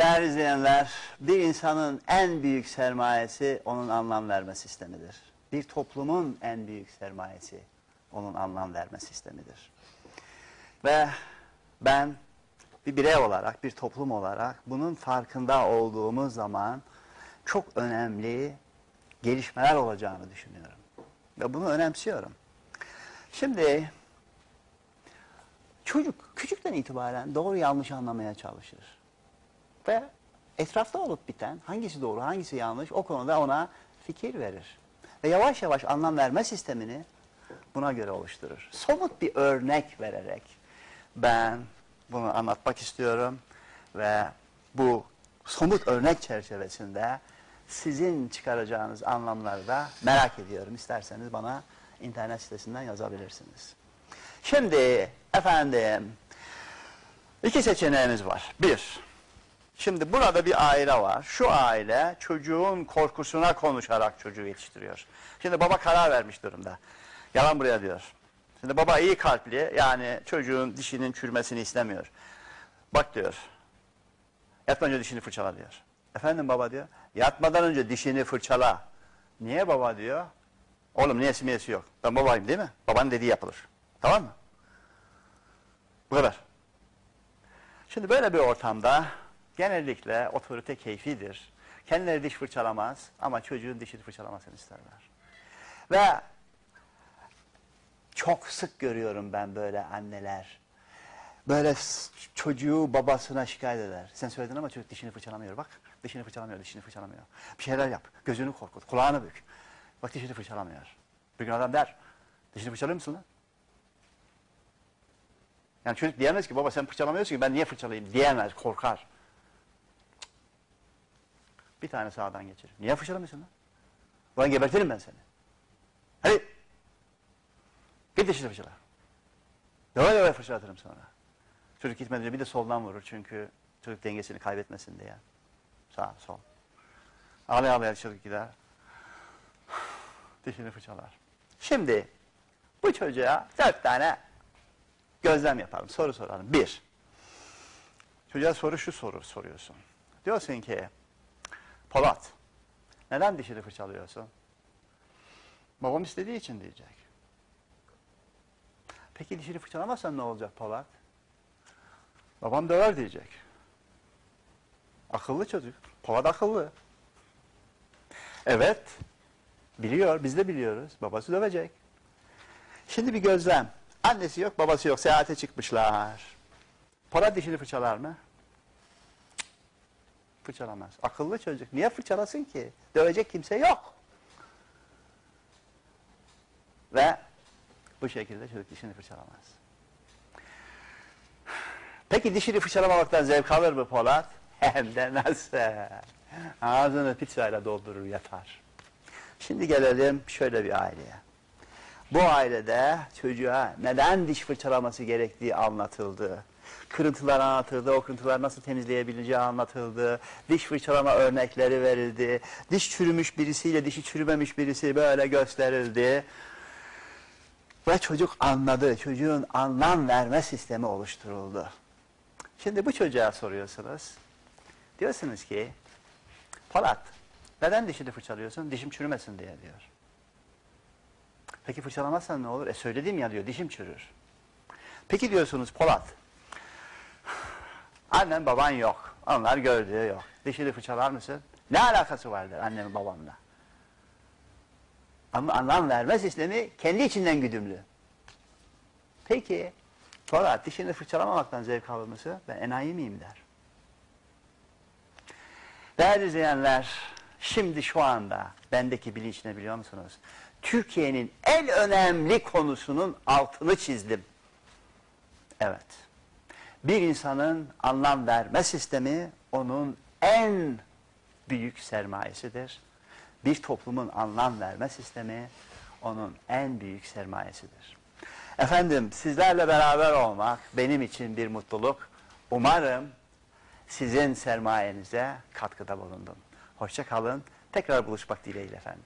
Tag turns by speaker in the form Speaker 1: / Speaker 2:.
Speaker 1: Değerli izleyenler, bir insanın en büyük sermayesi onun anlam verme sistemidir. Bir toplumun en büyük sermayesi onun anlam verme sistemidir. Ve ben bir birey olarak, bir toplum olarak bunun farkında olduğumuz zaman çok önemli gelişmeler olacağını düşünüyorum. Ve bunu önemsiyorum. Şimdi çocuk küçükten itibaren doğru yanlış anlamaya çalışır. Ve etrafta olup biten hangisi doğru hangisi yanlış o konuda ona fikir verir. Ve yavaş yavaş anlam verme sistemini buna göre oluşturur. Somut bir örnek vererek ben bunu anlatmak istiyorum ve bu somut örnek çerçevesinde sizin çıkaracağınız anlamları da merak ediyorum. İsterseniz bana internet sitesinden yazabilirsiniz. Şimdi efendim iki seçeneğimiz var. Bir, şimdi burada bir aile var. Şu aile çocuğun korkusuna konuşarak çocuğu yetiştiriyor. Şimdi baba karar vermiş durumda. Yalan buraya diyor. Şimdi baba iyi kalpli yani çocuğun dişinin çürümesini istemiyor. Bak diyor. Yatmadan önce dişini fırçala diyor. Efendim baba diyor. Yatmadan önce dişini fırçala. Niye baba diyor. Oğlum niyesi miyesi yok. Ben babayım değil mi? Babanın dediği yapılır. Tamam mı? Bu kadar. Şimdi böyle bir ortamda genellikle otorite keyfidir. Kendileri diş fırçalamaz ama çocuğun dişini fırçalamasını isterler. Ve çok sık görüyorum ben böyle anneler. Böyle çocuğu babasına şikayet eder. Sen söyledin ama çocuk dişini fırçalamıyor. Bak dişini fırçalamıyor, dişini fırçalamıyor. Bir şeyler yap. Gözünü korkut, kulağını bük. Bak dişini fırçalamıyor. Bir gün adam der, dişini fırçalıyor musun lan? Yani çocuk diyemez ki baba sen fırçalamıyorsun ki ben niye fırçalayayım diyemez, korkar. Bir tane sağdan geçirir. Niye fırçalamıyorsun lan? Ulan gebertirim ben seni. Hadi. Git dişini fırçala. Döve döve fırçalatırım sonra. Çocuk gitmeden önce bir de soldan vurur çünkü çocuk dengesini kaybetmesin diye. Sağ, sol. Ağlaya ağlaya çocuk gider. Dişini fırçalar. Şimdi bu çocuğa dört tane gözlem yapalım, soru soralım. Bir, çocuğa soru şu soru soruyorsun. Diyorsun ki, Polat, neden dişini fırçalıyorsun? Babam istediği için diyecek. Peki dişini fırçalamazsan ne olacak Polat? Babam döver diyecek. Akıllı çocuk. Polat akıllı. Evet. Biliyor. Biz de biliyoruz. Babası dövecek. Şimdi bir gözlem. Annesi yok, babası yok. Seyahate çıkmışlar. Polat dişini fırçalar mı? Fırçalamaz. Akıllı çocuk. Niye fırçalasın ki? Dövecek kimse yok. Ve bu şekilde çocuk dişini fırçalamaz. Peki dişini fırçalamamaktan zevk alır mı Polat? Hem de nasıl? Ağzını pizzayla doldurur yatar. Şimdi gelelim şöyle bir aileye. Bu ailede çocuğa neden diş fırçalaması gerektiği anlatıldı. Kırıntılar anlatıldı, o kırıntılar nasıl temizleyebileceği anlatıldı. Diş fırçalama örnekleri verildi. Diş çürümüş birisiyle dişi çürümemiş birisi böyle gösterildi. Ve çocuk anladı. Çocuğun anlam verme sistemi oluşturuldu. Şimdi bu çocuğa soruyorsunuz. Diyorsunuz ki, Polat, neden dişini fırçalıyorsun? Dişim çürümesin diye diyor. Peki fırçalamazsan ne olur? E söyledim ya diyor, dişim çürür. Peki diyorsunuz Polat, annen baban yok, onlar gördüğü yok. Dişini fırçalar mısın? Ne alakası vardır annemin babamla? Ama anlam verme sistemi kendi içinden güdümlü. Peki, Polat dişini fırçalamamaktan zevk alır mısın? Ben enayi miyim der. Değerli izleyenler, şimdi şu anda bendeki bilinç ne biliyor musunuz? Türkiye'nin en önemli konusunun altını çizdim. Evet. Bir insanın anlam verme sistemi onun en büyük sermayesidir. Bir toplumun anlam verme sistemi onun en büyük sermayesidir. Efendim sizlerle beraber olmak benim için bir mutluluk. Umarım sizin sermayenize katkıda bulundum. Hoşça kalın. Tekrar buluşmak dileğiyle efendim.